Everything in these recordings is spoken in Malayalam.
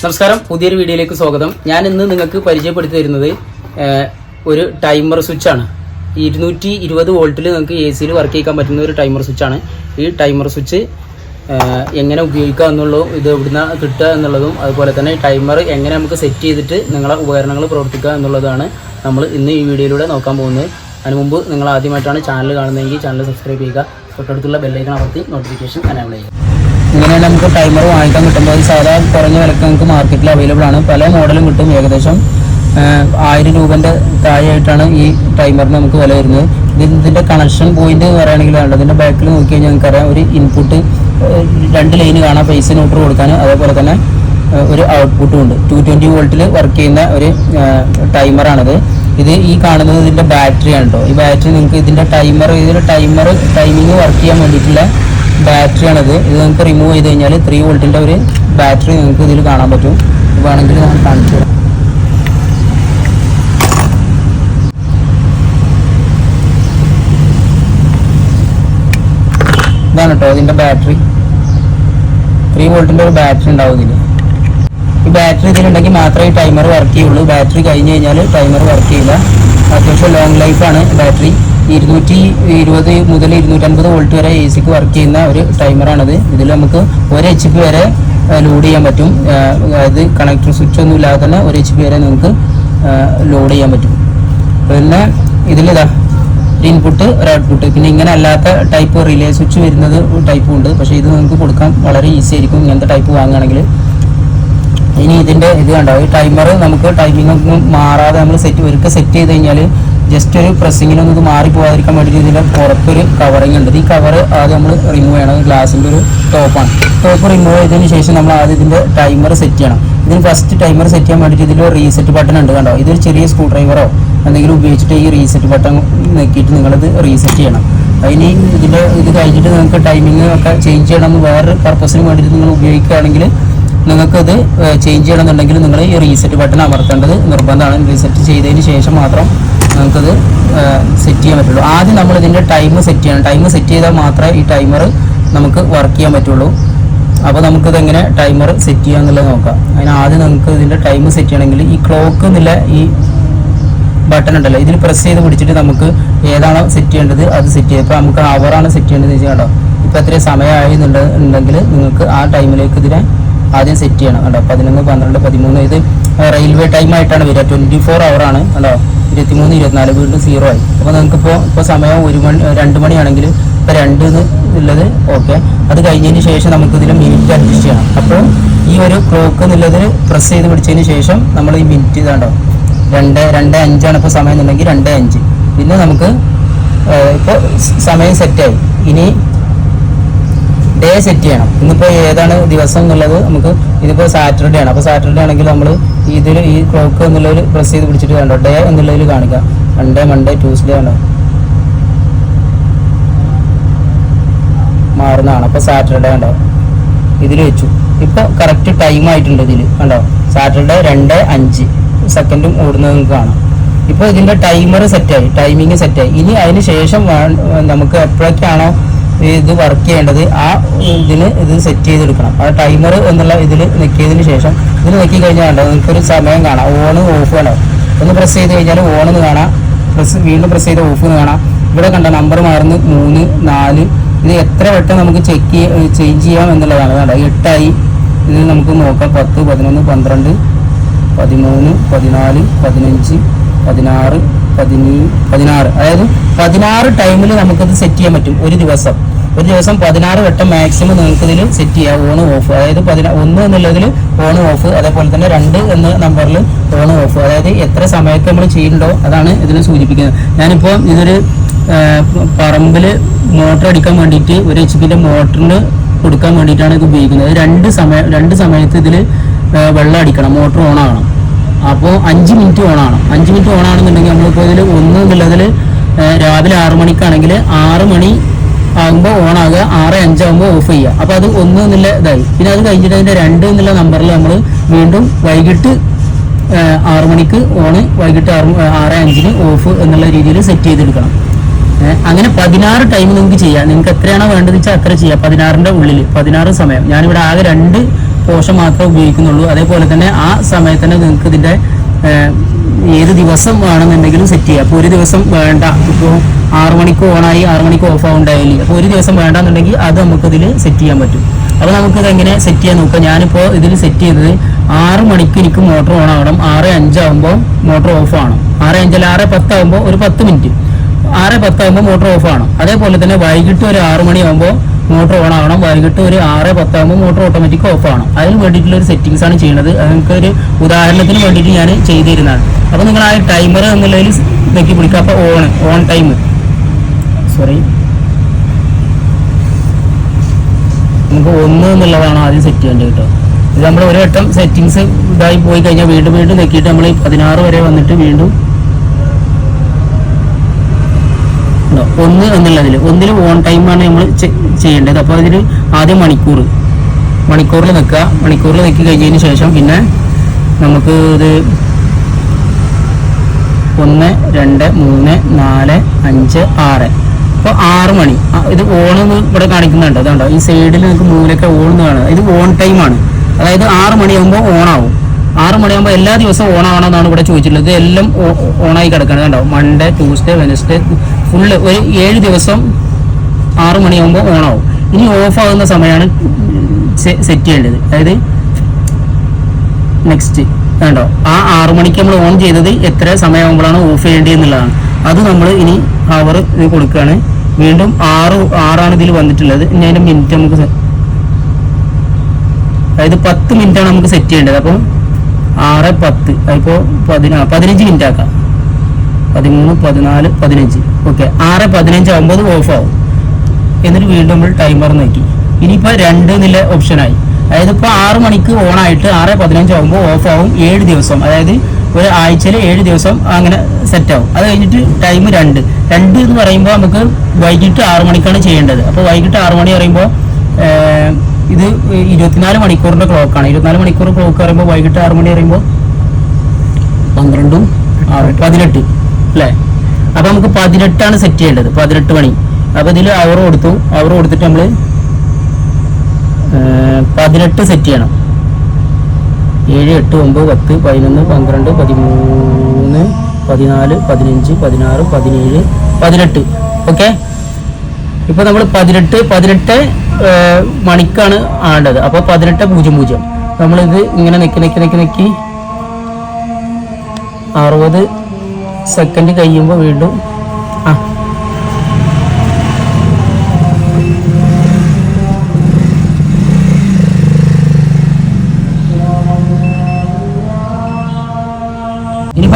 നമസ്കാരം. പുതിയൊരു വീഡിയോയിലേക്ക് സ്വാഗതം. ഞാൻ ഇന്ന് നിങ്ങൾക്ക് പരിചയപ്പെടുത്തി തരുന്നത് ഒരു ടൈമർ സ്വിച്ച് ആണ് ഇരുന്നൂറ്റി ഇരുപത് വോൾട്ടിൽ നിങ്ങൾക്ക് എ സിയിൽ വർക്ക് ചെയ്യാൻ പറ്റുന്ന ഒരു ടൈമർ സ്വിച്ച് ആണ് ഈ ടൈമർ സ്വിച്ച് എങ്ങനെ ഉപയോഗിക്കുക എന്നുള്ളതും ഇത് എവിടുന്ന കിട്ടുക എന്നുള്ളതും അതുപോലെ തന്നെ ടൈമർ എങ്ങനെ നമുക്ക് സെറ്റ് ചെയ്തിട്ട് നിങ്ങളെ ഉപകരണങ്ങൾ പ്രവർത്തിക്കുക എന്നുള്ളതാണ് നമ്മൾ ഇന്ന് ഈ വീഡിയോയിലൂടെ നോക്കാൻ പോകുന്നത്. അതിന് മുമ്പ് നിങ്ങൾ ആദ്യമായിട്ടാണ് ചാനൽ കാണുന്നതെങ്കിൽ ചാനൽ സബ്സ്ക്രൈബ് ചെയ്യുക. തൊട്ടടുത്തുള്ള ബെല്ലൈക്കൺ അമർത്തി നോട്ടിഫിക്കേഷൻ അനേബിൾ ചെയ്യുക. ഇങ്ങനെയാണ് നമുക്ക് ടൈമർ വാങ്ങിക്കാൻ കിട്ടുമ്പോൾ സാധാ കുറഞ്ഞ വിലക്ക് നമുക്ക് മാർക്കറ്റിൽ അവൈലബിൾ ആണ്. പല മോഡലും കിട്ടും ഏകദേശം. ആയിരം രൂപന്റെ താഴെയായിട്ടാണ് ഈ ടൈമറിന് നമുക്ക് വില വരുന്നത്. ഇത് ഇതിന്റെ കണക്ഷൻ പോയിന്റ് പറയുകയാണെങ്കിൽ വേണ്ട. ഇതിന്റെ ബാക്കിൽ നോക്കി കഴിഞ്ഞാൽ നമുക്കറിയാം ഒരു ഇൻപുട്ട് രണ്ട് ലൈന് കാണാം. പൈസ ന്യൂട്രൽ കൊടുക്കാൻ അതേപോലെ തന്നെ ഒരു ഔട്ട്പുട്ടും ഉണ്ട്. ടു ട്വന്റി വോൾട്ടിൽ വർക്ക് ചെയ്യുന്ന ഒരു ടൈമറാണിത് ഇത് ഈ കാണുന്നത് ഇതിന്റെ ബാറ്ററിയാണ് കേട്ടോ ഈ ബാറ്ററി നിങ്ങൾക്ക് ഇതിന്റെ ടൈമർ ഇതിന്റെ ടൈമർ ടൈമിങ് വർക്ക് ചെയ്യാൻ വേണ്ടിയിട്ടുള്ള ബാറ്ററിയാണിത് ഇത് നിങ്ങൾക്ക് റിമൂവ് ചെയ്ത് കഴിഞ്ഞാൽ ത്രീ വോൾട്ടിന്റെ ഒരു ബാറ്ററി നിങ്ങൾക്ക് ഇതിൽ കാണാൻ പറ്റും. വേണമെങ്കിൽ ഞാൻ കാണിച്ചു തരാം. ഇതാണ് കേട്ടോ ഇതിന്റെ ബാറ്ററി ത്രീ വോൾട്ടിന്റെ ഒരു ബാറ്ററി ഉണ്ടാവും ഇതിൽ ഈ ബാറ്ററി ഇതിലുണ്ടെങ്കിൽ മാത്രമേ ടൈമർ വർക്ക് ചെയ്യുള്ളൂ. ബാറ്ററി കഴിഞ്ഞ് കഴിഞ്ഞാൽ ടൈമർ വർക്ക് ചെയ്യില്ല. അത്യാവശ്യം ലോങ് ലൈഫാണ് ബാറ്ററി ഇരുന്നൂറ്റി ഇരുപത് മുതൽ ഇരുന്നൂറ്റൻപത് വോൾട്ട് വരെ എ സിക്ക് വർക്ക് ചെയ്യുന്ന ഒരു ടൈമറാണത് ഇതിൽ നമുക്ക് ഒരു എച്ച് പി വരെ ലോഡ് ചെയ്യാൻ പറ്റും. അതായത് കണക്ടർ സ്വിച്ച് ഒന്നും ഇല്ലാതെ തന്നെ ഒരു എച്ച് പി വരെ നിങ്ങൾക്ക് ലോഡ് ചെയ്യാൻ പറ്റും. പിന്നെ ഇതിലിതാ ഒരു ഇൻപുട്ട് ഒരു ഔട്ട്പുട്ട് പിന്നെ ഇങ്ങനെ അല്ലാത്ത ടൈപ്പ് റിലേ സ്വിച്ച് വരുന്നത് ടൈപ്പും ഉണ്ട്. പക്ഷേ ഇത് നിങ്ങൾക്ക് കൊടുക്കാൻ വളരെ ഈസി ആയിരിക്കും. ഇങ്ങനത്തെ ടൈപ്പ് വാങ്ങുകയാണെങ്കിൽ. ഇനി ഇതിന്റെ ഇത് കണ്ടോ? ഈ ടൈമർ നമുക്ക് ടൈമിംഗ് ഒന്നും മാറാതെ നമ്മൾ സെറ്റ് ഒരിക്കൽ സെറ്റ് ചെയ്ത് കഴിഞ്ഞാൽ ജസ്റ്റ് ഒരു പ്രസ്സിങ്ങിനൊന്നും ഇത് മാറി പോകാതിരിക്കാൻ വേണ്ടിയിട്ട് ഇതിന്റെ പുറത്തൊരു കവറിങ് ഉണ്ട്. ഈ കവർ ആദ്യം നമ്മൾ റിമൂവ് ചെയ്യണം. ഗ്ലാസിന്റെ ഒരു ടോപ്പാണ് ടോപ്പ് റിമൂവ് ചെയ്തതിന് ശേഷം നമ്മൾ ആദ്യം ഇതിന്റെ ടൈമർ സെറ്റ് ചെയ്യണം. ഇതിന് ഫസ്റ്റ് ടൈമർ സെറ്റ് ചെയ്യാൻ വേണ്ടിയിട്ട് ഇതിൽ റീസെറ്റ് ബട്ടൺ ഉണ്ട് കണ്ടോ? ഇതൊരു ചെറിയ സ്ക്രൂ ഡ്രൈവറോ എന്തെങ്കിലും ഉപയോഗിച്ചിട്ട് ഈ റീസെറ്റ് ബട്ടൺ നോക്കിയിട്ട് നിങ്ങളിത് റീസെറ്റ് ചെയ്യണം. അതിന് ഇതിന്റെ ഇത് കഴിഞ്ഞിട്ട് നിങ്ങൾക്ക് ടൈമിംഗ് ഒക്കെ ചേഞ്ച് ചെയ്യണം എന്ന് വേറൊരു പർപ്പസിന് വേണ്ടിയിട്ട് നിങ്ങൾ ഉപയോഗിക്കുകയാണെങ്കിൽ നിങ്ങൾക്കത് ചേഞ്ച് ചെയ്യണമെന്നുണ്ടെങ്കിൽ നിങ്ങൾ ഈ റീസെറ്റ് ബട്ടൺ അമർത്തേണ്ടത് നിർബന്ധമാണ്. റീസെറ്റ് ചെയ്തതിന് ശേഷം മാത്രം നിങ്ങൾക്കത് സെറ്റ് ചെയ്യാൻ പറ്റുള്ളൂ. ആദ്യം നമ്മൾ ഇതിന്റെ ടൈം സെറ്റ് ചെയ്യണം. ടൈം സെറ്റ് ചെയ്താൽ മാത്രമേ ഈ ടൈമർ നമുക്ക് വർക്ക് ചെയ്യാൻ പറ്റുള്ളൂ. അപ്പോൾ നമുക്കിത് എങ്ങനെ ടൈമർ സെറ്റ് ചെയ്യാം എന്നുള്ളത് നോക്കാം. അതിന് ആദ്യം നമുക്ക് ഇതിന്റെ ടൈം സെറ്റ് ചെയ്യണമെങ്കിൽ ഈ ക്ലോക്ക് എന്നുള്ള ഈ ബട്ടൺ ഉണ്ടല്ലോ ഇതിൽ പ്രസ് ചെയ്ത് പിടിച്ചിട്ട് നമുക്ക് ഏതാണോ സെറ്റ് ചെയ്യേണ്ടത് അത് സെറ്റ് ചെയ്യാം. ഇപ്പോൾ നമുക്ക് അവറാണ് സെറ്റ് ചെയ്യേണ്ടത് വെച്ചാൽ കേട്ടോ ഇപ്പോൾ എത്ര സമയമായി എന്നുണ്ട് ഉണ്ടെങ്കിൽ നിങ്ങൾക്ക് ആ ടൈമിലേക്ക് ഇതിനെ ആദ്യം സെറ്റ് ചെയ്യണം. കേട്ടോ പതിനൊന്ന് പന്ത്രണ്ട് പതിമൂന്ന് ഇത് റെയിൽവേ ടൈം ആയിട്ടാണ് വരിക. ട്വന്റി ഫോർ ആണ്. കേട്ടോ ഇരുപത്തിമൂന്ന് ഇരുപത്തിനാല് വീണ്ടും സീറോ ആയി. അപ്പോൾ നിങ്ങൾക്ക് ഇപ്പോൾ സമയം ഒരു മണി രണ്ട് മണിയാണെങ്കിൽ ഇപ്പോൾ രണ്ട് ഉള്ളത് ഓക്കെ അത് കഴിഞ്ഞതിന് ശേഷം നമുക്ക് ഇതിൽ മിനിറ്റ് അഡ്ജസ്റ്റ് ചെയ്യണം. അപ്പോൾ ഈ ഒരു ക്ലോക്ക് എന്നുള്ളത് പ്രസ് ചെയ്ത് പിടിച്ചതിന് ശേഷം നമ്മൾ ഈ മിനിറ്റ് ഇതാണ്ടോ രണ്ട് രണ്ട് അഞ്ചാണ് ഇപ്പോൾ സമയം എന്നുണ്ടെങ്കിൽ രണ്ട് അഞ്ച്. പിന്നെ നമുക്ക് ഇപ്പോൾ സമയം സെറ്റായി ഇനി ഡേ സെറ്റ് ചെയ്യണം. ഇന്നിപ്പോൾ ഏതാണ് ദിവസം എന്നുള്ളത് നമുക്ക് ഇതിപ്പോൾ സാറ്റർഡേ ആണ്. അപ്പോൾ സാറ്റർഡേ ആണെങ്കിൽ നമ്മൾ ഇതിൽ ഈ ക്ലോക്ക് എന്നുള്ളതിൽ പ്രസ് ചെയ്ത് പിടിച്ചിട്ട് കണ്ടോ? ഡേ എന്നുള്ളതിൽ കാണിക്കാം. മൺഡേ മൺഡേ ട്യൂസ്ഡേ ആണ്. മാറുന്നതാണ്. അപ്പോൾ സാറ്റർഡേ ഉണ്ടോ ഇതിൽ വെച്ചു. ഇപ്പോൾ കറക്റ്റ് ടൈം ആയിട്ടുണ്ട് ഇതിൽ കണ്ടോ? സാറ്റർഡേ രണ്ട് അഞ്ച്. സെക്കൻഡും ഓടുന്നത് നിങ്ങൾക്ക് കാണാം. ഇപ്പോൾ ഇതിന്റെ ടൈമർ സെറ്റായി ടൈമിങ് സെറ്റായി ഇനി അതിന് ശേഷം നമുക്ക് എപ്പോഴൊക്കെയാണോ ഇത് വർക്ക് ചെയ്യേണ്ടത് ആ ഇതിന് ഇത് സെറ്റ് ചെയ്തെടുക്കണം. ആ ടൈമർ എന്നുള്ള ഇതിൽ നെക്കിയതിന് ശേഷം ഇതിൽ നെക്കി കഴിഞ്ഞാൽ നിങ്ങൾക്ക് നിങ്ങൾക്കൊരു സമയം കാണാം. ഓൺ ഓഫ് കണ്ടോ ഒന്ന് പ്രസ് ചെയ്ത് കഴിഞ്ഞാൽ ഓൺ എന്ന് കാണാം. പ്രസ് വീണ്ടും പ്രസ് ചെയ്ത് ഓഫ് എന്ന് കാണാം. ഇവിടെ കണ്ട? നമ്പർ മാറുന്നു. മൂന്ന് നാല്. ഇത് എത്ര വട്ടം നമുക്ക് ചെക്ക് ചേഞ്ച് ചെയ്യാം എന്നുള്ളതാണ്. കണ്ടോ? എട്ടായി. ഇത് നമുക്ക് നോക്കാം. പത്ത് പതിനൊന്ന് പന്ത്രണ്ട് പതിമൂന്ന് പതിനാല് പതിനഞ്ച് പതിനാറ് പതിനീ പതിനാറ്. അതായത് പതിനാറ് ടൈമിൽ നമുക്കത് സെറ്റ് ചെയ്യാൻ പറ്റും. ഒരു ദിവസം. ഒരു ദിവസം പതിനാറ് വട്ടം മാക്സിമം നിങ്ങൾക്ക് ഇതിൽ സെറ്റ് ചെയ്യാം. ഓൺ ഓഫ് അതായത് പതിനാ ഒന്ന് എന്നുള്ളതിൽ ഓൺ ഓഫ് അതേപോലെ തന്നെ രണ്ട് എന്ന നമ്പറിൽ ഓൺ ഓഫ് അതായത് എത്ര സമയത്ത് നമ്മൾ ചെയ്യണ്ടോ അതാണ് ഇതിനെ സൂചിപ്പിക്കുന്നത്. ഞാനിപ്പോൾ ഇതൊരു പറമ്പിൽ മോട്ടർ അടിക്കാൻ വേണ്ടിയിട്ട് ഒരു എച്ച് പിന്റെ മോട്ടറിന് കൊടുക്കാൻ വേണ്ടിയിട്ടാണ് ഇത് ഉപയോഗിക്കുന്നത്. രണ്ട് സമയം രണ്ട് സമയത്ത് ഇതിൽ വെള്ളം അടിക്കണം. മോട്ടർ ഓൺ ആകണം അപ്പോൾ അഞ്ച് മിനിറ്റ് ഓൺ ആണ്. അഞ്ച് മിനിറ്റ് ഓൺ ആണെന്നുണ്ടെങ്കിൽ നമ്മളിപ്പോൾ ഇതിൽ ഒന്ന് എന്നുള്ളതിൽ രാവിലെ ആറ് മണിക്കാണെങ്കിൽ ആറ് മണി ആകുമ്പോൾ ഓൺ ആകുക. ആറ് അഞ്ചാകുമ്പോൾ ഓഫ് ചെയ്യുക. അപ്പോൾ അത് ഒന്ന് എന്നുള്ള ഇതായി. പിന്നെ അത് കഴിഞ്ഞിട്ട് അതിന്റെ രണ്ട് എന്നുള്ള നമ്പറിൽ നമ്മൾ വീണ്ടും വൈകിട്ട് ആറ് മണിക്ക് ഓണ് വൈകിട്ട് ആറ് ആറ് അഞ്ചിന് ഓഫ് എന്നുള്ള രീതിയിൽ സെറ്റ് ചെയ്തെടുക്കണം. അങ്ങനെ പതിനാറ് ടൈം നിങ്ങൾക്ക് ചെയ്യാം. നിങ്ങൾക്ക് എത്രയാണോ വേണ്ടത് വെച്ചാൽ അത്ര ചെയ്യാം. പതിനാറിന്റെ ഉള്ളിൽ പതിനാറ് സമയം. ഞാനിവിടെ ആകെ രണ്ട് പോർഷൻ മാത്രമേ ഉപയോഗിക്കുന്നുള്ളൂ. അതേപോലെ തന്നെ ആ സമയത്ത് തന്നെ നിങ്ങൾക്ക് ഇതിന്റെ ഏത് ദിവസം വേണമെന്നുണ്ടെങ്കിലും സെറ്റ് ചെയ്യാം. അപ്പോൾ ഒരു ദിവസം വേണ്ട. ഇപ്പോൾ ആറ് മണിക്ക് ഓണായി ആറ് മണിക്ക് ഓഫ് ആവുണ്ടായില്ല അപ്പോൾ ഒരു ദിവസം വേണ്ടാന്നുണ്ടെങ്കിൽ അത് നമുക്ക് ഇതിൽ സെറ്റ് ചെയ്യാൻ പറ്റും. അപ്പോൾ നമുക്ക് എങ്ങനെ സെറ്റ് ചെയ്യാൻ നോക്കാം? ഞാനിപ്പോൾ ഇതിൽ സെറ്റ് ചെയ്തത് ആറ് മണിക്ക് എനിക്ക് മോട്ടർ ഓൺ ആവണം. ആറ് അഞ്ചാകുമ്പോൾ മോട്ടർ ഓഫ് ആണ് ആറ് അഞ്ചല്ല ആറ് പത്താകുമ്പോൾ ഒരു പത്ത് മിനിറ്റ് ആറ് പത്താകുമ്പോൾ മോട്ടർ ഓഫ് ആണ് അതേപോലെ തന്നെ വൈകിട്ട് ഒരു ആറ് മണിയാകുമ്പോൾ മോട്ടോർ ഓൺ ആവണം. വൈകിട്ട് ഒരു ആറ് പത്താകുമ്പോൾ മോട്ടർ ഓട്ടോമാറ്റിക് ഓഫ് ആവണം അതിന് വേണ്ടിയിട്ടുള്ള ഒരു സെറ്റിങ്സ് ആണ് ചെയ്യുന്നത്. അത് നിങ്ങൾക്ക് ഒരു ഉദാഹരണത്തിന് വേണ്ടിയിട്ട് ഞാൻ ചെയ്തിരുന്നതാണ് അപ്പോൾ നിങ്ങൾ ആ ടൈമർ എന്നുള്ളതിൽ നോക്കി പിടിക്കുക അപ്പോൾ ഓൺ ഓൺ ടൈം സോറി നമുക്ക് ഒന്ന് എന്നുള്ളതാണ് ആദ്യം സെറ്റ് ചെയ്യേണ്ടത് കേട്ടോ. ഇത് നമ്മൾ ഒരു വട്ടം സെറ്റിങ്സ് ഇതായി പോയി കഴിഞ്ഞാൽ വീണ്ടും വീണ്ടും നോക്കിയിട്ട് നമ്മൾ പതിനാറ് വരെ വന്നിട്ട് വീണ്ടും ഉണ്ടോ? ഒന്ന് എന്നുള്ളതിൽ. ഒന്നിൽ ഓൺ ടൈമാണ് നമ്മൾ ചെയ്യേണ്ടത്. അപ്പോൾ അതിന് ആദ്യം മണിക്കൂർ മണിക്കൂറിൽ നിൽക്കുക മണിക്കൂറിൽ നിൽക്കി കഴിഞ്ഞതിന് ശേഷം പിന്നെ നമുക്ക് ഇത് ഒന്ന് രണ്ട് മൂന്ന് നാല് അഞ്ച് ആറ്. അപ്പോൾ ആറ് മണി. ഇത് ഓണെന്ന് ഇവിടെ കാണിക്കുന്നുണ്ട്. അതുകൊണ്ടോ ഈ സൈഡിൽ നിങ്ങൾക്ക് മൂലൊക്കെ ഓൺ കാണുക ഇത് ഓൺ ടൈമാണ് അതായത് ആറ് മണിയാകുമ്പോൾ ഓണാവും ആറ് മണിയാകുമ്പോൾ എല്ലാ ദിവസവും ഓൺ ആവണമെന്നാണ് ഇവിടെ ചോദിച്ചിട്ടുള്ളത്. ഇത് എല്ലാം ഓണായി കിടക്കണം കണ്ടോ? മൺഡേ ട്യൂസ്ഡേ വെനസ്ഡേ ഫുള്ള് ഒരു ഏഴ് ദിവസം ആറു മണിയാകുമ്പോൾ ഓണാവും. ഇനി ഓഫ് ആകുന്ന സമയമാണ് സെറ്റ് ചെയ്യേണ്ടത്. അതായത് നെക്സ്റ്റ് വേണ്ടോ ആ ആറു മണിക്ക് നമ്മൾ ഓൺ ചെയ്തത് എത്ര സമയമാകുമ്പോഴാണ് ഓഫ് ചെയ്യേണ്ടത് എന്നുള്ളതാണ്. അത് നമ്മൾ ഇനി അവർ ഇത് കൊടുക്കുകയാണ്. വീണ്ടും ആറ് ആറാണ് ഇതിൽ വന്നിട്ടുള്ളത്. ഇനി അതിന്റെ മിനിറ്റ് നമുക്ക് അതായത് പത്ത് മിനിറ്റ് ആണ് നമുക്ക് സെറ്റ് ചെയ്യേണ്ടത്. അപ്പം ആറ് പത്ത്. അതിപ്പോ പതിനാ പതിനഞ്ച് മിനിറ്റ് ആക്കാം. പതിമൂന്ന് പതിനാല് പതിനഞ്ച്. ഓക്കെ ആറ് പതിനഞ്ച് ആകുമ്പോൾ ഓഫ് ആവും. എന്നിട്ട് വീണ്ടും നമ്മൾ ടൈമർ നോക്കി. ഇനിയിപ്പോൾ രണ്ട് നില ഓപ്ഷനായി അതായത് ഇപ്പോൾ ആറ് മണിക്ക് ഓൺ ആയിട്ട് ആറ് പതിനഞ്ച് ആകുമ്പോൾ ഓഫ് ആവും ഏഴ് ദിവസം. അതായത് ഒരു ആഴ്ചയിൽ ഏഴ് ദിവസം അങ്ങനെ സെറ്റ് ആവും. അത് കഴിഞ്ഞിട്ട് ടൈം രണ്ട്. രണ്ട് എന്ന് പറയുമ്പോൾ നമുക്ക് വൈകിട്ട് ആറ് മണിക്കാണ് ചെയ്യേണ്ടത്. അപ്പോൾ വൈകിട്ട് ആറ് മണി പറയുമ്പോൾ ഇത് ഇരുപത്തിനാല് മണിക്കൂറിന്റെ ക്ലോക്കാണ് ഇരുപത്തിനാല് മണിക്കൂർ ക്ലോക്ക് പറയുമ്പോൾ വൈകിട്ട് ആറ് മണി പറയുമ്പോൾ പന്ത്രണ്ടും ആറ് പതിനെട്ട്. അല്ലേ അപ്പൊ നമുക്ക് പതിനെട്ടാണ് സെറ്റ് ചെയ്യേണ്ടത്. പതിനെട്ട് മണി. അപ്പൊ ഇതിൽ അവർ കൊടുത്തു. അവർ കൊടുത്തിട്ട് നമ്മൾ പതിനെട്ട് സെറ്റ് ചെയ്യണം. ഏഴ് എട്ട് ഒമ്പത് പത്ത് പതിനൊന്ന് പന്ത്രണ്ട് പതിമൂന്ന് പതിനാല് പതിനഞ്ച് പതിനാറ് പതിനേഴ് പതിനെട്ട്. ഓക്കെ? ഇപ്പൊ നമ്മൾ പതിനെട്ട് പതിനെട്ട് മണിക്കാണ് ആണ്ടത്. അപ്പൊ പതിനെട്ട് പൂജ്യം പൂജ്യം. നമ്മളിത് ഇങ്ങനെ നിക്കി നിക്കി നിക്കി നിക്കി. അറുപത് സെക്കൻഡ് കഴിയുമ്പോൾ വീണ്ടും ആ.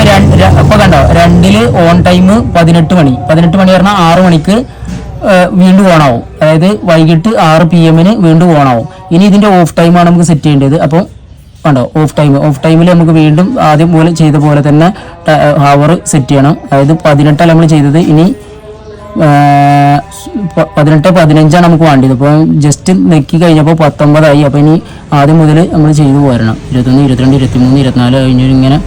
രണ്ട് കണ്ടോ രണ്ടിൽ ഓൺ ടൈം പതിനെട്ട് മണി. പതിനെട്ട് മണി പറഞ്ഞാൽ ആറ് മണിക്ക് വീണ്ടും ഓണാവും അതായത് വൈകിട്ട് ആറ് പി എമ്മിന് വീണ്ടും ഓണാവും ഇനി ഇതിന്റെ ഓഫ് ടൈമാണ് നമുക്ക് സെറ്റ് ചെയ്യേണ്ടത്. അപ്പോൾ കണ്ടോ? ഓഫ് ടൈം ഓഫ് ടൈമിൽ നമുക്ക് വീണ്ടും ആദ്യം പോലെ ചെയ്ത പോലെ തന്നെ ഹവർ സെറ്റ് ചെയ്യണം. അതായത് പതിനെട്ടല്ല നമ്മൾ ചെയ്തത്. ഇനി പതിനെട്ട് പതിനഞ്ചാണ് നമുക്ക് വേണ്ടത് അപ്പോൾ ജസ്റ്റ് നെക്കി കഴിഞ്ഞപ്പോൾ പത്തൊമ്പതായി. അപ്പോൾ ഇനി ആദ്യം മുതൽ നമ്മൾ ചെയ്തു പോരണം. ഇരുപത്തൊന്ന് ഇരുപത്തിരണ്ട് ഇരുപത്തിമൂന്ന് ഇരുപത്തിനാല് കഴിഞ്ഞ് ഇങ്ങനെ.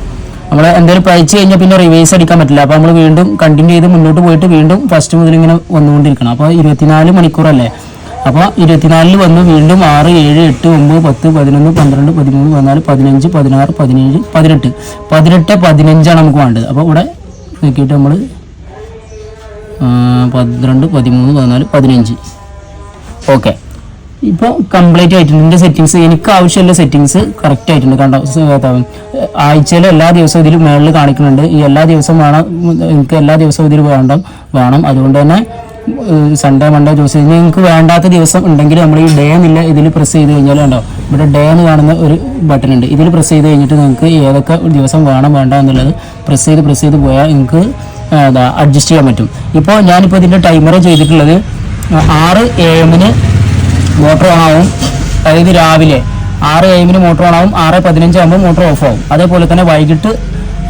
നമ്മൾ എന്തായാലും പഴിച്ച് കഴിഞ്ഞാൽ പിന്നെ റിവേഴ്സ് അടിക്കാൻ പറ്റില്ല. അപ്പോൾ നമ്മൾ വീണ്ടും കണ്ടിന്യൂ ചെയ്ത് മുന്നോട്ട് പോയിട്ട് വീണ്ടും ഫസ്റ്റ് മുതൽ ഇങ്ങനെ വന്നുകൊണ്ടിരിക്കണം. അപ്പോൾ ഇരുപത്തിനാല് മണിക്കൂറല്ലേ? അപ്പോൾ ഇരുപത്തിനാലിൽ വന്ന്. വീണ്ടും ആറ് ഏഴ് എട്ട് ഒമ്പത് പത്ത് പതിനൊന്ന് പന്ത്രണ്ട് പതിമൂന്ന് പതിനാല് പതിനഞ്ച് പതിനാറ് പതിനേഴ് പതിനെട്ട്. പതിനെട്ട് പതിനഞ്ചാണ് നമുക്ക് വേണ്ടത്. അപ്പോൾ ഇവിടെ നോക്കിയിട്ട് നമ്മൾ പന്ത്രണ്ട് പതിമൂന്ന് പതിനാല് പതിനഞ്ച്. ഓക്കെ. ഇപ്പോൾ കംപ്ലീറ്റ് ആയിട്ടുണ്ട്. എന്റെ സെറ്റിങ്സ് എനിക്ക് ആവശ്യമുള്ള സെറ്റിങ്സ് കറക്റ്റ് ആയിട്ടുണ്ട്. കണ്ടോ? ആഴ്ചയിലെ എല്ലാ ദിവസവും ഇതിൽ മേളിൽ കാണിക്കുന്നുണ്ട്. ഈ എല്ലാ ദിവസവും വേണം എനിക്ക് എല്ലാ ദിവസവും ഇതിൽ വേണ്ട വേണം. അതുകൊണ്ട് തന്നെ സൺഡേ മൺഡേ ചൂസ് കഴിഞ്ഞാൽ നിങ്ങൾക്ക് വേണ്ടാത്ത ദിവസം ഉണ്ടെങ്കിൽ നമ്മൾ ഈ ഡേ എന്നില്ല ഇതിൽ പ്രസ് ചെയ്ത് കഴിഞ്ഞാൽ ഉണ്ടോ ഇവിടെ ഡേ എന്ന് കാണുന്ന ഒരു ബട്ടൺ ഉണ്ട്. ഇതിൽ പ്രസ് ചെയ്ത് കഴിഞ്ഞിട്ട് നിങ്ങൾക്ക് ഏതൊക്കെ ദിവസം വേണം വേണ്ട എന്നുള്ളത് പ്രസ് ചെയ്ത് പ്രസ് ചെയ്ത് പോയാൽ നിങ്ങൾക്ക് അഡ്ജസ്റ്റ് ചെയ്യാൻ പറ്റും. ഇപ്പോൾ ഞാനിപ്പോൾ ഇതിന്റെ ടൈമർ ചെയ്തിട്ടുള്ളത് ആറ് എ എമ്മിന് മോട്ടർ ഓൺ ആവും. അതായത് രാവിലെ ആറ് എമ്മിന് മോട്ടർ ഓൺ ആവും. ആറ് പതിനഞ്ചാകുമ്പോൾ മോട്ടോർ ഓഫ് ആവും. അതേപോലെ തന്നെ വൈകിട്ട്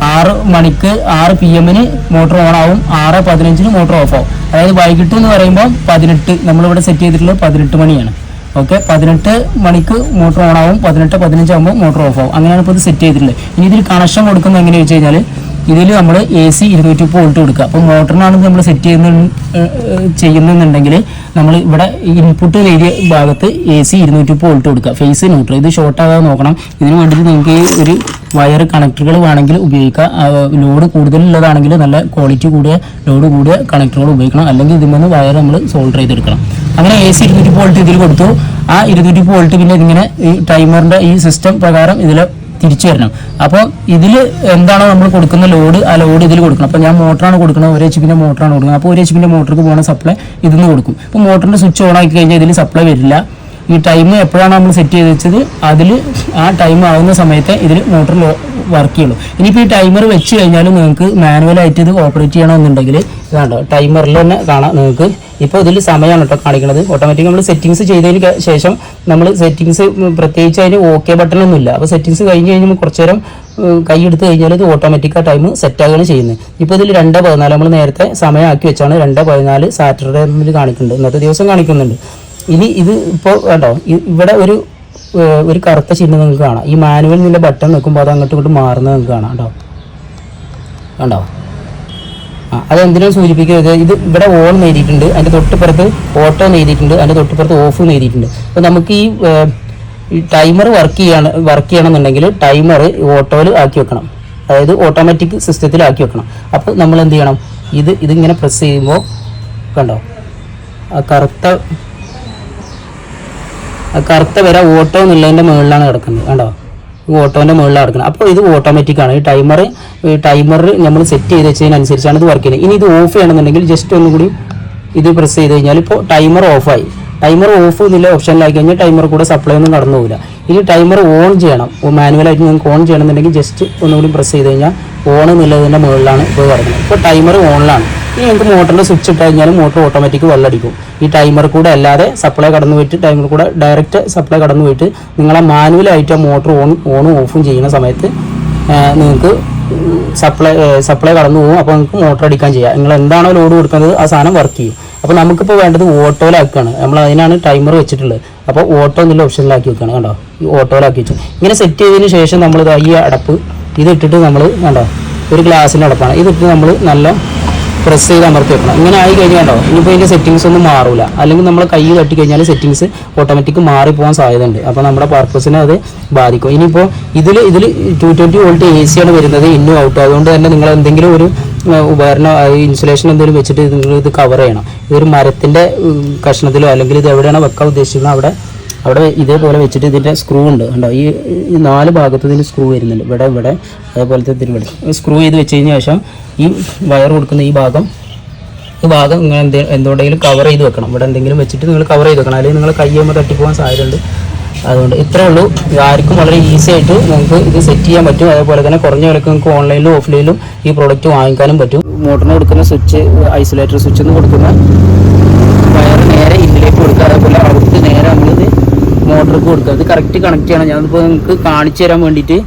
ആറ് മണിക്ക് ആറ് പി എമ്മിന് മോട്ടോർ ഓൺ ആവും. ആറ് പതിനഞ്ചിന് മോട്ടോർ ഓഫ് ആവും. അതായത് വൈകിട്ട് എന്ന് പറയുമ്പോൾ പതിനെട്ട് നമ്മളിവിടെ സെറ്റ് ചെയ്തിട്ടുള്ളത് പതിനെട്ട് മണിയാണ്. ഓക്കെ പതിനെട്ട് മണിക്ക് മോട്ടോർ ഓൺ ആവും. പതിനെട്ട് പതിനഞ്ച് ആകുമ്പോൾ മോട്ടോർ ഓഫ് ആവും. അങ്ങനെയാണ് ഇപ്പോൾ ഇത് സെറ്റ് ചെയ്തിട്ടുള്ളത്. ഇനി ഇതിൽ കണക്ഷൻ കൊടുക്കുന്നത് എങ്ങനെയാണെന്ന് വെച്ച് കഴിഞ്ഞാൽ ഇതിൽ നമ്മൾ എ സി ഇരുന്നൂറ്റി വോൾട്ട് കൊടുക്കുക. അപ്പോൾ മോട്ടറിനാണ് നമ്മൾ സെറ്റ് ചെയ്യുന്ന ചെയ്യുന്നുണ്ടെങ്കിൽ നമ്മൾ ഇവിടെ ഇൻപുട്ട് ഏരിയ ഭാഗത്ത് എ സി ഇരുന്നൂറ്റി വോൾട്ട് കൊടുക്കുക. ഫേസ് ന്യൂട്രൽ ഇത് ഷോർട്ട് ആകാതെ നോക്കണം. ഇതിന് വേണ്ടിയിട്ട് നിങ്ങൾക്ക് ഒരു വയർ കണക്ടറുകൾ വേണമെങ്കിൽ ഉപയോഗിക്കുക ലോഡ് കൂടുതലുള്ളതാണെങ്കിൽ നല്ല ക്വാളിറ്റി കൂടിയ ലോഡ് കൂടിയ കണക്ടറുകൾ ഉപയോഗിക്കണം. അല്ലെങ്കിൽ ഇതിൽ നിന്ന് വയർ നമ്മൾ സോൾഡർ ചെയ്തെടുക്കണം. അങ്ങനെ എ സി ഇരുന്നൂറ്റി വോൾട്ട് ഇതിൽ കൊടുത്തു. ആ ഇരുന്നൂറ്റി വോൾട്ട് പിന്നെ ഇതിങ്ങനെ ഈ ടൈമറിന്റെ ഈ സിസ്റ്റം പ്രകാരം ഇതിൽ തിരിച്ചു വരണം. അപ്പോൾ ഇതിൽ എന്താണോ നമ്മൾ കൊടുക്കുന്ന ലോഡ് ആ ലോഡ് ഇതിൽ കൊടുക്കണം. അപ്പോൾ ഞാൻ മോട്ടറാണ് കൊടുക്കുന്നത് ഒരു എച്ച് പിന്റെ മോട്ടറാണ് കൊടുക്കുന്നത് അപ്പോൾ ഒരു എച്ച് പിന്റെ മോട്ടർക്ക് പോകുന്ന സപ്ലൈ ഇതിൽ നിന്ന് കൊടുക്കും. അപ്പോൾ മോട്ടറിന്റെ സ്വിച്ച് ഓൺ ആക്കി കഴിഞ്ഞാൽ ഇതിൽ സപ്ലൈ വരില്ല. ഈ ടൈം എപ്പോഴാണ് നമ്മൾ സെറ്റ് ചെയ്ത് വെച്ചത് അതിൽ ആ ടൈം ആവുന്ന സമയത്തെ ഇതിൽ മോട്ടർ വർക്ക് ചെയ്യുള്ളൂ. ഇനിയിപ്പോൾ ഈ ടൈമർ വെച്ച് കഴിഞ്ഞാൽ നിങ്ങൾക്ക് മാനുവലായിട്ട് ഇത് ഓപ്പറേറ്റ് ചെയ്യണമെന്നുണ്ടെങ്കിൽ ഇതാണ്ടോ ടൈമറിൽ തന്നെ കാണാം നിങ്ങൾക്ക്. ഇപ്പോൾ ഇതിൽ സമയമാണ് കേട്ടോ കാണിക്കുന്നത് ഓട്ടോമാറ്റിക് നമ്മൾ സെറ്റിങ്സ് ചെയ്തതിന് ശേഷം നമ്മൾ സെറ്റിങ്സ് പ്രത്യേകിച്ച് അതിന് ഓക്കെ ബട്ടണൊന്നും ഇല്ല അപ്പോൾ സെറ്റിങ്സ് കഴിഞ്ഞ് കഴിഞ്ഞാൽ കുറച്ച് നേരം കൈ എടുത്ത് കഴിഞ്ഞാൽ ഇത് ഓട്ടോമാറ്റിക് ആ ടൈം സെറ്റാകുകയാണ് ചെയ്യുന്നത്. ഇപ്പോൾ ഇതിൽ രണ്ട് പതിനാല് നമ്മൾ നേരത്തെ സമയമാക്കി വെച്ചാണ് രണ്ട് പതിനാല് സാറ്റർഡേ കാണിക്കുന്നുണ്ട് ഇന്നത്തെ ദിവസം കാണിക്കുന്നുണ്ട്. ഇനി ഇത് ഇപ്പോൾ കേട്ടോ ഇവിടെ ഒരു ഒരു കറുത്ത ചിഹ്നം നിങ്ങൾക്ക് കാണാം. ഈ മാനുവൽ നിന്ന് ബട്ടൺ നിൽക്കുമ്പോൾ അത് അങ്ങോട്ടും ഇങ്ങോട്ടും മാറുന്നത് നിങ്ങൾക്ക് കാണാം കേട്ടോ. കണ്ടോ? ആ അതെന്തിനാണ് സൂചിപ്പിക്കുന്നത് ഇത് ഇവിടെ ഓൺ നേടിയിട്ടുണ്ട് അതിന്റെ തൊട്ടിപ്പുറത്ത് ഓട്ടോ നേടിയിട്ടുണ്ട് അതിന്റെ തൊട്ടിപ്പുറത്ത് ഓഫ് നേടിയിട്ടുണ്ട് അപ്പോൾ നമുക്ക് ഈ ടൈമർ വർക്ക് ചെയ്യാണ് വർക്ക് ചെയ്യണമെന്നുണ്ടെങ്കിൽ ടൈമർ ഓട്ടോയിൽ ആക്കി വെക്കണം. അതായത് ഓട്ടോമാറ്റിക് സിസ്റ്റത്തിൽ ആക്കി വെക്കണം. അപ്പോൾ നമ്മൾ എന്ത് ചെയ്യണം? ഇത് ഇതിങ്ങനെ പ്രസ് ചെയ്യുമ്പോൾ കണ്ടോ? ആ കറുത്ത കറുത്ത വര ഓട്ടോ എന്നുള്ളതിന്റെ മുകളിലാണ് കിടക്കുന്നത് കണ്ടോ? ഓട്ടോന്റെ മുകളിലാണ് കിടക്കുന്നത്. അപ്പോൾ ഇത് ഓട്ടോമാറ്റിക് ആണ്. ഈ ടൈമർ ടൈമർ നമ്മൾ സെറ്റ് ചെയ്ത് വെച്ചതിനനുസരിച്ചാണ് ഇത് വർക്ക് ചെയ്യുന്നത്. ഇനി ഇത് ഓഫ് ചെയ്യണമെന്നുണ്ടെങ്കിൽ ജസ്റ്റ് ഒന്നും കൂടി ഇത് പ്രസ് ചെയ്ത് കഴിഞ്ഞാൽ ഇപ്പോൾ ടൈമർ ഓഫായി ടൈമർ ഓഫ് എന്നുള്ള ഓപ്ഷനിലാക്കി കഴിഞ്ഞാൽ ടൈമർ കൂടെ സപ്ലൈ ഒന്നും കടന്നു പോകില്ല ഇനി ടൈമർ ഓൺ ചെയ്യണം. മാനുവലായിട്ട് നിങ്ങൾക്ക് ഓൺ ചെയ്യണമെന്നുണ്ടെങ്കിൽ ജസ്റ്റ് ഒന്നുകൂടി പ്രസ് ചെയ്ത് കഴിഞ്ഞാൽ ഓൺ എന്നുള്ളതിന്റെ മുകളിലാണ് ഇപ്പോൾ കിടക്കുന്നത് ഇപ്പോൾ ടൈമർ ഓണിലാണ് ഇനി നിങ്ങൾക്ക് മോട്ടറിന്റെ സ്വിച്ച് ഇട്ട് കഴിഞ്ഞാൽ മോട്ടർ ഓട്ടോമാറ്റിക് വെള്ളടിക്കും ഈ ടൈമർ കൂടെ അല്ലാതെ സപ്ലൈ കടന്നു പോയിട്ട് ടൈമർ കൂടെ ഡയറക്റ്റ് സപ്ലൈ കടന്നു പോയിട്ട് നിങ്ങളെ മാനുവലായിട്ട് മോട്ടർ ഓൺ ഓണും ഓഫും ചെയ്യുന്ന സമയത്ത് നിങ്ങൾക്ക് സപ്ലൈ സപ്ലൈ കടന്നു പോകും. അപ്പോൾ നിങ്ങൾക്ക് മോട്ടർ അടിക്കാൻ ചെയ്യാം. നിങ്ങൾ എന്താണോ ലോഡ് കൊടുക്കുന്നത് ആ സാധനം വർക്ക് ചെയ്യും. അപ്പോൾ നമുക്കിപ്പോൾ വേണ്ടത് ഓട്ടോയിലാക്കുകയാണ് നമ്മൾ അതിനാണ് ടൈമർ വെച്ചിട്ടുള്ളത്. അപ്പോൾ ഓട്ടോ എന്നുള്ള ഓപ്ഷനിലാക്കി വെക്കുകയാണ് കണ്ടോ? ഈ ഓട്ടോയിലാക്കി വെച്ചു. ഇങ്ങനെ സെറ്റ് ചെയ്തതിന് ശേഷം നമ്മൾ ഈ അടപ്പ് ഇതിട്ടിട്ട് നമ്മൾ കണ്ടോ? ഒരു ഗ്ലാസിന്റെ അടപ്പാണ്. ഇതിട്ട് നമ്മൾ നല്ല പ്രസ് ചെയ്ത് അമർത്തി വെക്കണം. ഇങ്ങനെ ആയി കഴിഞ്ഞാണ്ടോ ഇനിയിപ്പോൾ ഇതിന്റെ സെറ്റിങ്സ് ഒന്നും മാറൂല. അല്ലെങ്കിൽ നമ്മൾ കൈ തട്ടി കഴിഞ്ഞാൽ സെറ്റിങ്സ് ഓട്ടോമാറ്റിക് മാറിപ്പോകാൻ സാധ്യതയുണ്ട്. അപ്പോൾ നമ്മുടെ പർപ്പസിനെ അത് ബാധിക്കും. ഇനിയിപ്പോൾ ഇതിൽ ഇതിൽ ടു ട്വന്റി വോൾട്ട് എ സിയാണ് വരുന്നത് ഇന്നും ഔട്ടും അതുകൊണ്ട് തന്നെ നിങ്ങൾ എന്തെങ്കിലും ഒരു ഉപകരണം ഇൻസുലേഷൻ എന്തെങ്കിലും വെച്ചിട്ട് നിങ്ങൾ ഇത് കവർ ചെയ്യണം. ഇതൊരു മരത്തിന്റെ കഷ്ണത്തിലോ അല്ലെങ്കിൽ ഇത് എവിടെയാണ് വെക്കാൻ ഉദ്ദേശിക്കുന്നത് അവിടെ അവിടെ ഇതേപോലെ വെച്ചിട്ട് ഇതിന്റെ സ്ക്രൂ ഉണ്ട്. കണ്ടോ? ഈ നാല് ഭാഗത്ത് ഇതിന് സ്ക്രൂ വരുന്നുണ്ട്. ഇവിടെ ഇവിടെ അതേപോലത്തെ ഇതിന് ഇവിടെ. സ്ക്രൂ ചെയ്ത് വെച്ച് കഴിഞ്ഞ ശേഷം ഈ വയർ കൊടുക്കുന്ന ഈ ഭാഗം ഈ ഭാഗം നിങ്ങൾ എന്ത് എന്തുകൊണ്ടെങ്കിലും കവർ ചെയ്ത് വെക്കണം. ഇവിടെ എന്തെങ്കിലും വെച്ചിട്ട് നിങ്ങൾ കവർ ചെയ്ത് വെക്കണം. അല്ലെങ്കിൽ നിങ്ങൾ കയ്യുമ്പോൾ തട്ടിപ്പോകാൻ സാധ്യതയുണ്ട്. അതുകൊണ്ട് ഇത്രേ ഉള്ളൂ. ആർക്കും വളരെ ഈസി ആയിട്ട് നിങ്ങൾക്ക് ഇത് സെറ്റ് ചെയ്യാൻ പറ്റും. അതേപോലെ തന്നെ കുറഞ്ഞ വിലക്ക് നിങ്ങൾക്ക് ഓൺലൈനിലും ഓഫ്ലൈനിലും ഈ പ്രോഡക്റ്റ് വാങ്ങിക്കാനും പറ്റും. മോട്ടറിന് കൊടുക്കുന്ന സ്വിച്ച് ഐസൊലേറ്റർ സ്വിച്ച് എന്ന് കൊടുക്കുന്ന വയർ നേരെ ഇതിലേക്ക് കൊടുക്കുക. അതേപോലെ അടുത്ത് നേരെ നമ്മളിത് മോട്ടർക്ക് കൊടുക്കുക. അത് കറക്റ്റ് കണക്ട് ചെയ്യണം. ഞാനിപ്പോൾ നിങ്ങൾക്ക് കാണിച്ചു തരാൻ വേണ്ടിയിട്ട്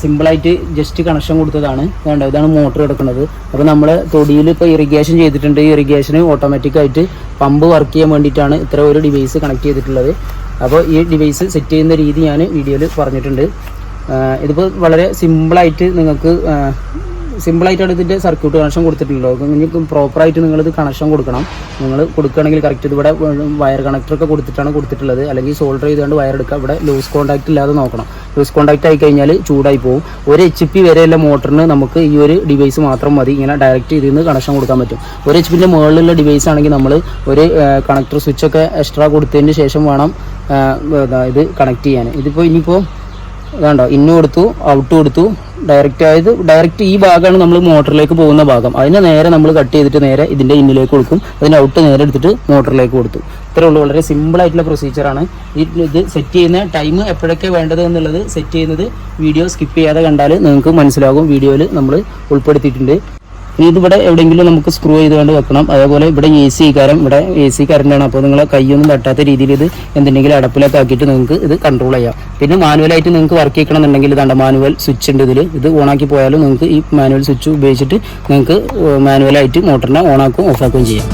സിമ്പിളായിട്ട് ജസ്റ്റ് കണക്ഷൻ കൊടുത്തതാണ്. വേണ്ട ഇതാണ് മോട്ടർ കിടക്കുന്നത് അപ്പോൾ നമ്മൾ തൊടിയിൽ ഇപ്പോൾ ഇറിഗേഷൻ ചെയ്തിട്ടുണ്ട്. ഇറിഗേഷന് ഓട്ടോമാറ്റിക്കായിട്ട് പമ്പ് വർക്ക് ചെയ്യാൻ വേണ്ടിയിട്ടാണ് ഇത്ര ഒരു ഡിവൈസ് കണക്ട് ചെയ്തിട്ടുള്ളത്. അപ്പോൾ ഈ ഡിവൈസ് സെറ്റ് ചെയ്യുന്ന രീതി ഞാൻ വീഡിയോയിൽ പറഞ്ഞിട്ടുണ്ട്. ഇതിപ്പോൾ വളരെ സിമ്പിളായിട്ട് നിങ്ങൾക്ക് സിമ്പിളായിട്ടാണ് ഇതിന്റെ സർക്യൂട്ട് കണക്ഷൻ കൊടുത്തിട്ടുണ്ടല്ലോ നിങ്ങൾക്ക് പ്രോപ്പറായിട്ട് നിങ്ങളിത് കണക്ഷൻ കൊടുക്കണം. നിങ്ങൾ കൊടുക്കുകയാണെങ്കിൽ കറക്റ്റ് ഇവിടെ വയർ കണക്ടറൊക്കെ കൊടുത്തിട്ടാണ് കൊടുത്തിട്ടുള്ളത്. അല്ലെങ്കിൽ സോൾഡർ ചെയ്തുകൊണ്ട് വയർ എടുക്കുക. ഇവിടെ ലൂസ് കോൺടാക്റ്റ് ഇല്ലാതെ നോക്കണം. ലൂസ് കോൺടാക്റ്റ് ആയി കഴിഞ്ഞാൽ ചൂടായി പോകും ഒരു എച്ച് പി വരെയുള്ള മോട്ടറിന് നമുക്ക് ഈ ഒരു ഡിവൈസ് മാത്രം മതി. ഇങ്ങനെ ഡയറക്റ്റ് ഇതിൽ നിന്ന് കണക്ഷൻ കൊടുക്കാൻ പറ്റും. ഒരു എച്ച് പിന്റെ മുകളിലുള്ള ഡിവൈസ് ആണെങ്കിൽ നമ്മൾ ഒരു കണക്ടർ സ്വിച്ചൊക്കെ എക്സ്ട്രാ കൊടുത്തതിന് ശേഷം വേണം ഇത് കണക്ട് ചെയ്യാൻ. ഇതിപ്പോൾ ഇനിയിപ്പോൾ ഇതാണ്ടോ ഇന്ന് കൊടുത്തു ഔട്ട് കൊടുത്തു ഡയറക്റ്റ് ആയത് ഡയറക്റ്റ് ഈ ഭാഗമാണ് നമ്മൾ മോട്ടറിലേക്ക് പോകുന്ന ഭാഗം. അതിനെ നേരെ നമ്മൾ കട്ട് ചെയ്തിട്ട് നേരെ ഇതിന്റെ ഇന്നിലേക്ക് കൊടുക്കും. അതിന്റെ ഔട്ട് നേരെ എടുത്തിട്ട് മോട്ടറിലേക്ക് കൊടുത്തു. ഇത്രേ ഉള്ളൂ. വളരെ സിമ്പിൾ ആയിട്ടുള്ള പ്രൊസീജിയറാണ് ഇത് സെറ്റ് ചെയ്യുന്ന ടൈം എപ്പോഴൊക്കെ വേണ്ടത് എന്നുള്ളത് സെറ്റ് ചെയ്യുന്നത് വീഡിയോ സ്കിപ്പ് ചെയ്യാതെ കണ്ടാൽ നിങ്ങൾക്ക് മനസ്സിലാകും. വീഡിയോയിൽ നമ്മൾ ഉൾപ്പെടുത്തിയിട്ടുണ്ട്. ഇതിവിടെ എവിടെയെങ്കിലും നമുക്ക് സ്ക്രൂ ചെയ്തുകൊണ്ട് വെക്കണം. അതേപോലെ ഇവിടെ എ സി കാരം ഇവിടെ എ സി കറണ്ടാണ് അപ്പോൾ നിങ്ങൾ കൈയൊന്നും തട്ടാത്ത രീതിയിൽ ഇത് എന്തെങ്കിലും അടപ്പിലൊക്കെ ആക്കിയിട്ട് നിങ്ങൾക്ക് ഇത് കൺട്രോൾ ചെയ്യാം. പിന്നെ മാനുവലായിട്ട് നിങ്ങൾക്ക് വർക്ക് ചെയ്യണമെന്നുണ്ടെങ്കിൽ ഇതാണ്ട് മാനുവൽ സ്വിച്ച് ഉണ്ട് ഇതിൽ ഇത് ഓണാക്കി പോയാലും നിങ്ങൾക്ക് ഈ മാനുവൽ സ്വിച്ച് ഉപയോഗിച്ചിട്ട് നിങ്ങൾക്ക് മാനുവലായിട്ട് മോട്ടറിനെ ഓണാക്കും ഓഫാക്കുകയും ചെയ്യാം.